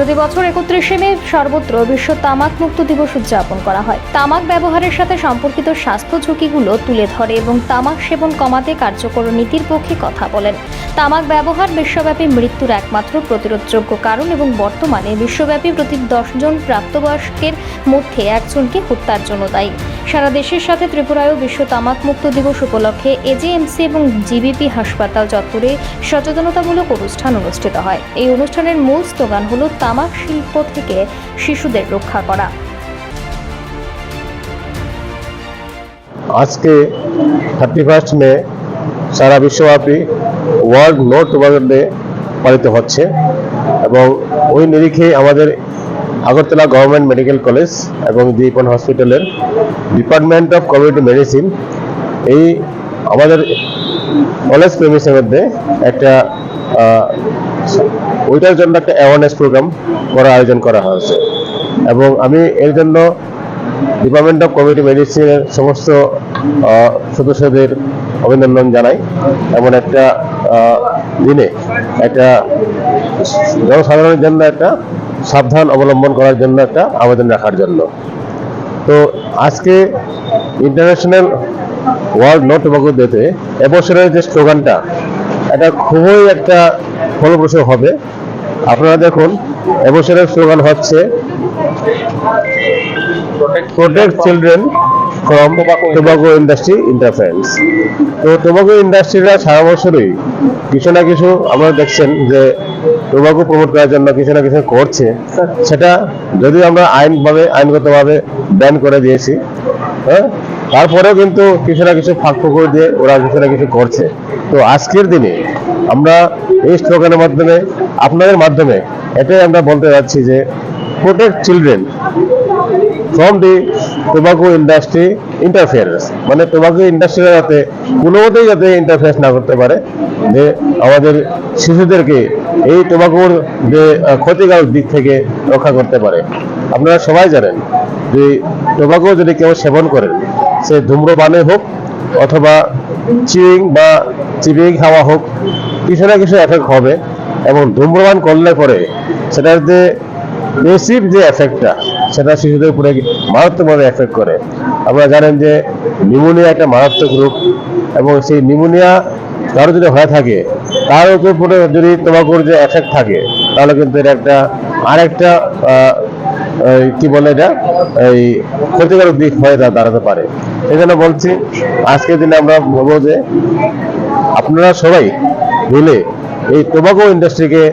প্রতি বছর একত্রিশে মে সর্বত্র বিশ্ব তামাক মুক্ত দিবস উদযাপন করা হয়। তামাক ব্যবহারের সাথে সম্পর্কিত স্বাস্থ্য ঝুঁকিগুলো তুলে ধরে এবং তামাক সেবন কমাতে কার্যকর নীতির পক্ষে কথা বলেন। তামাক ব্যবহার বিশ্বব্যাপী মৃত্যুর একমাত্র প্রতিরোধযোগ্য কারণ এবং বর্তমানে বিশ্বব্যাপী প্রতি দশজন প্রাপ্তবয়স্কের মধ্যে একজনকে হত্যার জন্য দায়ী। সারা দেশের সাথে ত্রিপুরায়ও বিশ্ব তামাক মুক্ত দিবস উপলক্ষে এজেএমসি এবং জিবিপি হাসপাতাল চত্বরে সচেতনতামূলক অনুষ্ঠান অনুষ্ঠিত হয়। এই অনুষ্ঠানের মূল স্লোগান হলো তামাক শিল্প থেকে শিশুদের রক্ষা করা। আজকে থার্টি ফার্স্ট মে সারা বিশ্বব্যাপী ওয়ার্ল্ড নো টোবাকো ডে পালিত হচ্ছে এবং ওই নিরিখে আমাদের আগরতলা গভর্নমেন্ট মেডিকেল কলেজ এবং দীপন হসপিটালের ডিপার্টমেন্ট অফ কমিউনিটি মেডিসিন এই আমাদের কলেজ প্রেমিসের মধ্যে একটা ওইটার জন্য একটা অ্যাওয়ারনেস প্রোগ্রাম করার আয়োজন করা হয়েছে। এবং আমি এর জন্য ডিপার্টমেন্ট অফ কমিউনিটি মেডিসিনের সমস্ত সদস্যদের অভিনন্দন জানাই। এমন একটা দিনে একটা জনসাধারণের জন্য একটা সাবধান অবলম্বন করার জন্য একটা আবেদন রাখার জন্য। তো আজকে ইন্টারন্যাশনাল ওয়ার্ল্ড নো টোবাকো ডেতে এবছরের যে স্লোগানটা এটা খুবই একটা ফলপ্রসূ হবে। আপনারা দেখুন এবছরের স্লোগান হচ্ছে protect children from tobacco industry interference তো টোবাকো ইন্ডাস্ট্রিরা সারা বছরই কিছু না কিছু আপনারা দেখছেন যে টোবাকো প্রমোট করার জন্য কিছু না কিছু করছে। সেটা যদিও আমরা আইনভাবে আইনগতভাবে ব্যান করে দিয়েছি হ্যাঁ? তারপরেও কিন্তু কিছু না কিছু ফাঁক ফুকর দিয়ে ওরা কিছু না কিছু করছে। তো আজকের দিনে আমরা এই স্লোগানের মাধ্যমে আপনাদের মাধ্যমে এটাই আমরা বলতে যাচ্ছি যে protect children from the tobacco industry interference মানে টোবাকো ইন্ডাস্ট্রিরা যাতে কোনো মতেই যাতে ইন্টারফেয়ারেন্স না করতে পারে, যে আমাদের শিশুদেরকে এই টোবাকোর যে ক্ষতিকারক দিক থেকে রক্ষা করতে পারে। আপনারা সবাই জানেন যে টোবাকো যদি কেউ সেবন করেন, সে ধূম্রপানে হোক অথবা চিউইং বা চিবিং খাওয়া হোক, কিছু না কিছু এফেক্ট হবে। এবং ধূম্রপান করলে পরে সেটার যে বেসিক যে এফেক্টটা সেটা শিশুদের উপরে মারাত্মকভাবে এফেক্ট করে। আপনারা জানেন যে নিউমোনিয়া একটা মারাত্মক রোগ এবং সেই নিউমোনিয়া কারও যদি হয়ে থাকে, তার উপরে যদি তোমাকুর যে এফেক্ট থাকে, তাহলে কিন্তু এটা একটা আরেকটা কি বলে এটা? এই ক্ষতিকারক দিক হয়ে দাঁড়াতে পারে। এই জন্য বলছি, আজকের দিনে আমরা বলব যে আপনারা সবাই মিলে এই টোবাকো ইন্ডাস্ট্রিকে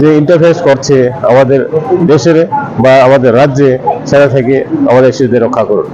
যে ইন্টারফেস করছে আমাদের দেশের বা আমাদের রাজ্যে, সেটা থেকে আমাদের শিশুদের রক্ষা করুন।